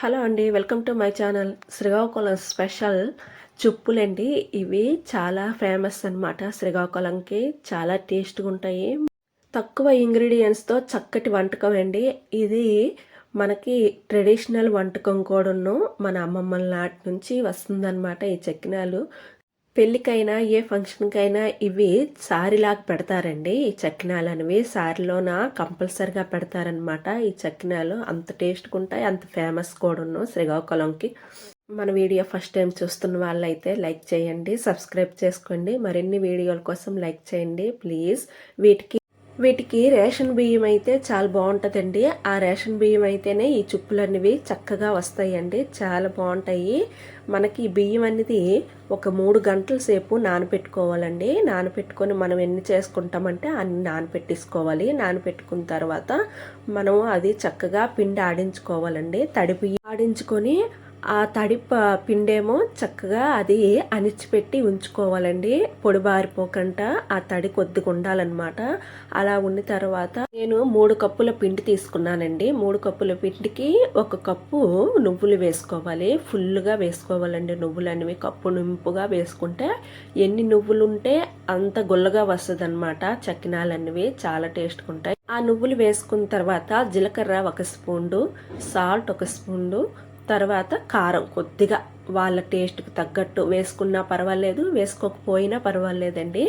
Hello అండి welcome to my channel Srikakulam special చుప్పులండి. ఇవి చాలా ఫేమస్ అనమాట శ్రీకాకుళంకి చాలా టేస్ట్గా ఉంటాయి. తక్కువ ఇంగ్రీడియంట్స్తో చక్కటి వంటకం అండి. ఇది మనకి ట్రెడిషనల్ వంటకం కూడాను మన అమ్మమ్మల నాటి నుంచి వస్తుందన్నమాట ఈ చక్కినాలు. పెళ్ళికైనా ఏ ఫంక్షన్కైనా ఇవి సారీలాగా పెడతారండి. ఈ చక్కినాలు అనేవి సారీలోన కంపల్సరిగా పెడతారనమాట ఈ చక్కినాలు అంత టేస్ట్గా ఉంటాయి అంత ఫేమస్ కూడా ఉన్నాం శ్రీకాకుళంకి. మన వీడియో ఫస్ట్ టైం చూస్తున్న వాళ్ళైతే లైక్ చేయండి సబ్స్క్రైబ్ చేసుకోండి. మరిన్ని వీడియోల కోసం లైక్ చేయండి ప్లీజ్. వీటికి వీటికి రేషన్ బియ్యం అయితే చాలా బాగుంటుందండి. ఆ రేషన్ బియ్యం అయితేనే ఈ చుక్కులు అనేవి చక్కగా వస్తాయండి. చాలా బాగుంటాయి. మనకి బియ్యం అనేది ఒక మూడు గంటల సేపు నానపెట్టుకోవాలండి. నానపెట్టుకొని మనం ఎన్ని చేసుకుంటామంటే అన్ని నానపెట్టేసుకోవాలి. నానపెట్టుకున్న తర్వాత మనం అది చక్కగా పిండి ఆడించుకోవాలండి. తడి బియ్యం ఆడించుకొని ఆ తడి పిండేమో చక్కగా అది అణిచిపెట్టి ఉంచుకోవాలండి. పొడిబారిపోకుండా ఆ తడి కొద్దిగా ఉండాలన్నమాట. అలా ఉన్న తర్వాత నేను మూడు కప్పుల పిండి తీసుకున్నానండి. మూడు కప్పుల పిండికి ఒక కప్పు నువ్వులు వేసుకోవాలి. ఫుల్గా వేసుకోవాలండి నువ్వులు అనేవి కప్పు నింపుగా వేసుకుంటే ఎన్ని నువ్వులు ఉంటే అంత గుల్లగా వస్తుంది అనమాట చక్కినాలు అనేవి చాలా టేస్ట్గా ఉంటాయి ఆ నువ్వులు వేసుకున్న తర్వాత జీలకర్ర ఒక స్పూండు సాల్ట్ ఒక స్పూండు తర్వాత కారం కొద్దిగా. వాళ్ళ టేస్ట్కి తగ్గట్టు వేసుకున్నా పర్వాలేదు వేసుకోకపోయినా పర్వాలేదండి.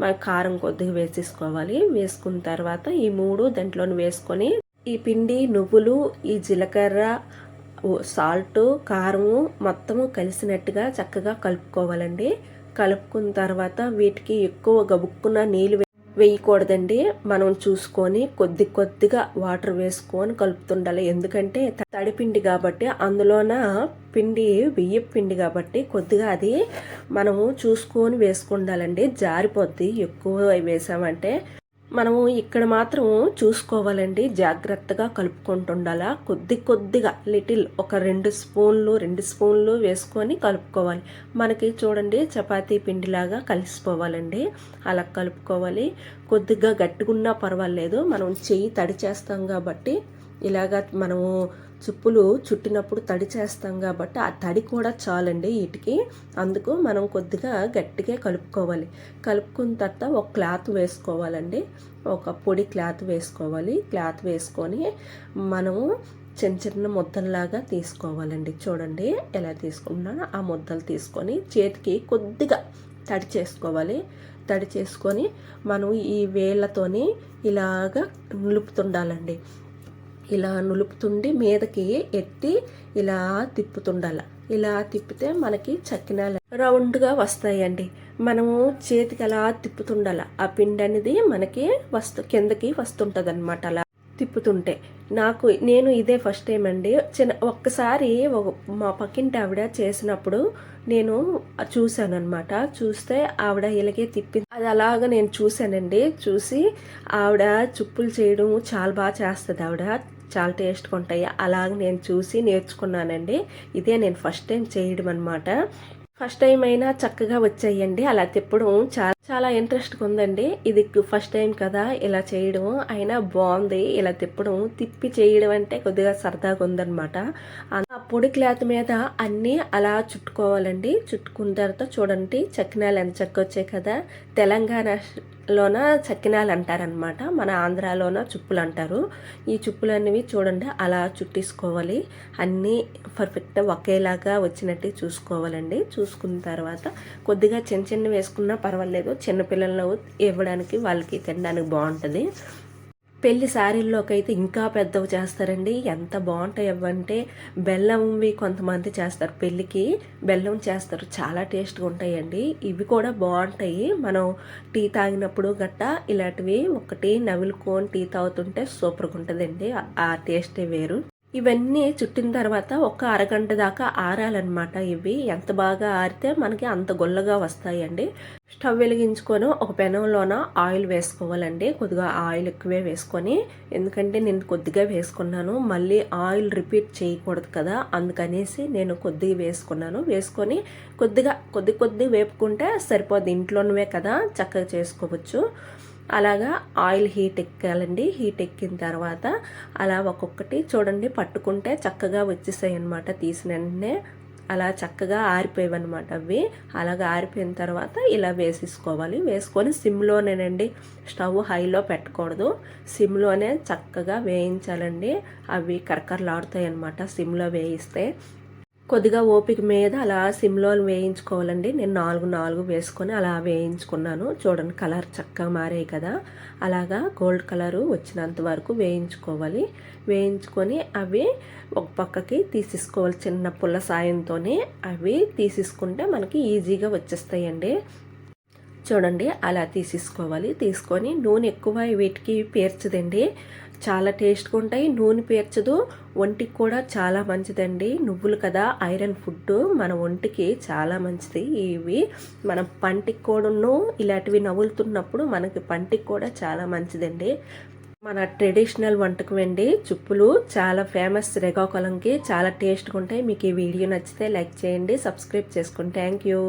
మన కారం కొద్దిగా వేసేసుకోవాలి. వేసుకున్న తర్వాత ఈ మూడు దాంట్లో వేసుకొని ఈ పిండి నువ్వులు ఈ జీలకర్ర సాల్ట్ కారము మొత్తము కలిసినట్టుగా చక్కగా కలుపుకోవాలండి. కలుపుకున్న తర్వాత వీటికి ఎక్కువ గబుక్కున్న నీళ్ళు వేయకూడదండి. మనం చూసుకొని కొద్ది కొద్దిగా వాటర్ వేసుకొని కలుపుతుండాలి. ఎందుకంటే తడిపిండి కాబట్టి అందులోన పిండి బియ్య పిండి కాబట్టి కొద్దిగా అది మనము చూసుకొని వేసుకుండాలండి. జారిపోద్ది. ఎక్కువ వేసామంటే మనము ఇక్కడ మాత్రం చూసుకోవాలండి. జాగ్రత్తగా కలుపుకుంటుండాలా. కొద్ది కొద్దిగా లిటిల్ ఒక రెండు స్పూన్లు రెండు స్పూన్లు వేసుకొని కలుపుకోవాలి. మనకి చూడండి చపాతీ పిండిలాగా కలిసిపోవాలండి. అలా కలుపుకోవాలి. కొద్దిగా గట్టిగున్నా పర్వాలేదు. మనం చెయ్యి తడి చేస్తాం కాబట్టి ఇలాగా మనము చుప్పులు చుట్టినప్పుడు తడి చేస్తాం కాబట్టి ఆ తడి కూడా చాలండి వీటికి. అందుకు మనం కొద్దిగా గట్టిగా కలుపుకోవాలి. కలుపుకున్న తర్వాత ఒక క్లాత్ వేసుకోవాలండి. ఒక పొడి క్లాత్ వేసుకోవాలి. క్లాత్ వేసుకొని మనము చిన్న చిన్న ముద్దల్లాగా తీసుకోవాలండి. చూడండి ఎలా తీసుకుంటున్నానో ఆ ముద్దలు తీసుకొని చేతికి కొద్దిగా తడి చేసుకోవాలి. తడి చేసుకొని మనం ఈ వేళ్ళతోని ఇలాగా నిలుపుతుండాలండి. ఇలా నులుపుతుండి మీదకి ఎత్తి ఇలా తిప్పుతుండాల. ఇలా తిప్పితే మనకి చక్కినాలు రౌండ్గా వస్తాయండి. మనము చేతికి అలా తిప్పుతుండాల. ఆ పిండి అనేది మనకి వస్తు కిందకి వస్తుంటుంది అనమాట అలా. తిప్పుతుంటే నాకు నేను ఇదే ఫస్ట్ టైం అండి. చిన్న ఒక్కసారి మా పక్కింటి ఆవిడ చేసినప్పుడు నేను చూశాను అనమాట చూస్తే ఆవిడ ఇలాగే తిప్పింది అది అలాగ నేను చూశానండి. చూసి ఆవిడ చుప్పులు చేయడం చాలా బాగా చేస్తుంది ఆవిడ. చాలా టేస్ట్గా ఉంటాయి. అలాగ నేను చూసి నేర్చుకున్నానండి. ఇదే నేను ఫస్ట్ టైం చేయడం అనమాట ఫస్ట్ టైం అయినా చక్కగా వచ్చాయండి. అలా తిప్పడం చాలా చాలా ఇంట్రెస్ట్గా ఉందండి. ఇది ఫస్ట్ టైం కదా ఇలా చేయడం. అయినా బాగుంది. ఇలా తిప్పడం. తిప్పి చేయడం అంటే కొద్దిగా సరదాగా ఉందనమాట ఆ పొడి క్లాత్ మీద అన్నీ అలా చుట్టుకోవాలండి. చుట్టుకున్న తర్వాత చూడండి చక్కినాలు ఎంత చక్కొచ్చాయి కదా. తెలంగాణ లోన చక్కినాలు అంటారనమాట మన ఆంధ్రాలోన చుప్పులు అంటారు. ఈ చుప్పులు అనేవి చూడండి అలా చుట్టేసుకోవాలి. అన్నీ పర్ఫెక్ట్గా ఒకేలాగా వచ్చినట్టు చూసుకోవాలండి. చూసుకున్న తర్వాత కొద్దిగా చిన్న చిన్న వేసుకున్నా పర్వాలేదు. చిన్నపిల్లలు ఇవ్వడానికి వాళ్ళకి తినడానికి బాగుంటుంది. పెళ్ళి శారీల్లోకి అయితే ఇంకా పెద్దవి చేస్తారండి. ఎంత బాగుంటాయి అవ్వంటే బెల్లంవి కొంతమంది చేస్తారు. పెళ్ళికి బెల్లం చేస్తారు. చాలా టేస్ట్గా ఉంటాయండి. ఇవి కూడా బాగుంటాయి. మనం టీ తాగినప్పుడు గట్ట ఇలాంటివి ఒకటి నవిలుకొని టీ తాగుతుంటే సూపర్గా ఉంటుందండి. ఆ టేస్టే వేరు. ఇవన్నీ చుట్టిన తర్వాత ఒక అరగంట దాకా ఆరాలన్నమాట. ఇవి ఎంత బాగా ఆరితే మనకి అంత గొల్లగా వస్తాయండి. స్టవ్ వెలిగించుకొని ఒక పెనంలోన ఆయిల్ వేసుకోవాలండి. కొద్దిగా ఆయిల్ ఎక్కువే వేసుకొని. ఎందుకంటే నేను కొద్దిగా వేసుకున్నాను. మళ్ళీ ఆయిల్ రిపీట్ చేయకూడదు కదా. అందుకనేసి నేను కొద్దిగా వేసుకున్నాను. వేసుకొని కొద్దిగా కొద్ది కొద్ది వేపుకుంటే సరిపోద్ది ఇంట్లోనే కదా. చక్కగా చేసుకోవచ్చు. అలాగా ఆయిల్ హీట్ ఎక్కాలండి. హీట్ ఎక్కిన తర్వాత అలా ఒక్కొక్కటి చూడండి పట్టుకుంటే చక్కగా వచ్చేసాయి అనమాట తీసిన వెంటనే. అలా చక్కగా ఆరిపోయావన్నమాట అవి. అలాగా ఆరిపోయిన తర్వాత ఇలా వేసేసుకోవాలి. వేసుకొని సిమ్లోనేనండి. స్టవ్ హైలో పెట్టకూడదు. సిమ్లోనే చక్కగా వేయించాలండి. అవి కరకరలాడుతాయి అనమాట సిమ్లో వేయిస్తే. కొద్దిగా ఓపిక మీద అలా సిమ్లో వేయించుకోవాలండి. నేను నాలుగు నాలుగు వేసుకొని అలా వేయించుకున్నాను. చూడండి కలర్ చక్కగా మారాయి కదా. అలాగా గోల్డ్ కలరు వచ్చినంత వరకు వేయించుకోవాలి. వేయించుకొని అవి ఒక పక్కకి తీసేసుకోవాలి. చిన్న పుల్ల సాయంతోనే అవి తీసేసుకుంటే మనకి ఈజీగా వచ్చేస్తాయండి. చూడండి అలా తీసేసుకోవాలి. తీసుకొని నూనె ఎక్కువ వీటికి పేర్చదండి. చాలా టేస్ట్గా ఉంటాయి. నూనె పేర్చదు ఒంటికి కూడా చాలా మంచిదండి. నువ్వులు కదా ఐరన్ ఫుడ్ మన ఒంటికి చాలా మంచిది. ఇవి మనం పంటికి కూడాను ఇలాంటివి నవ్వులుతున్నప్పుడు మనకి పంటికి కూడా చాలా మంచిదండి. మన ట్రెడిషనల్ వంటకం అండి. చుప్పులు చాలా ఫేమస్ శ్రీకాకుళంకి చాలా టేస్ట్గా ఉంటాయి. మీకు ఈ వీడియో నచ్చితే లైక్ చేయండి. సబ్స్క్రైబ్ చేసుకోండి థ్యాంక్ యూ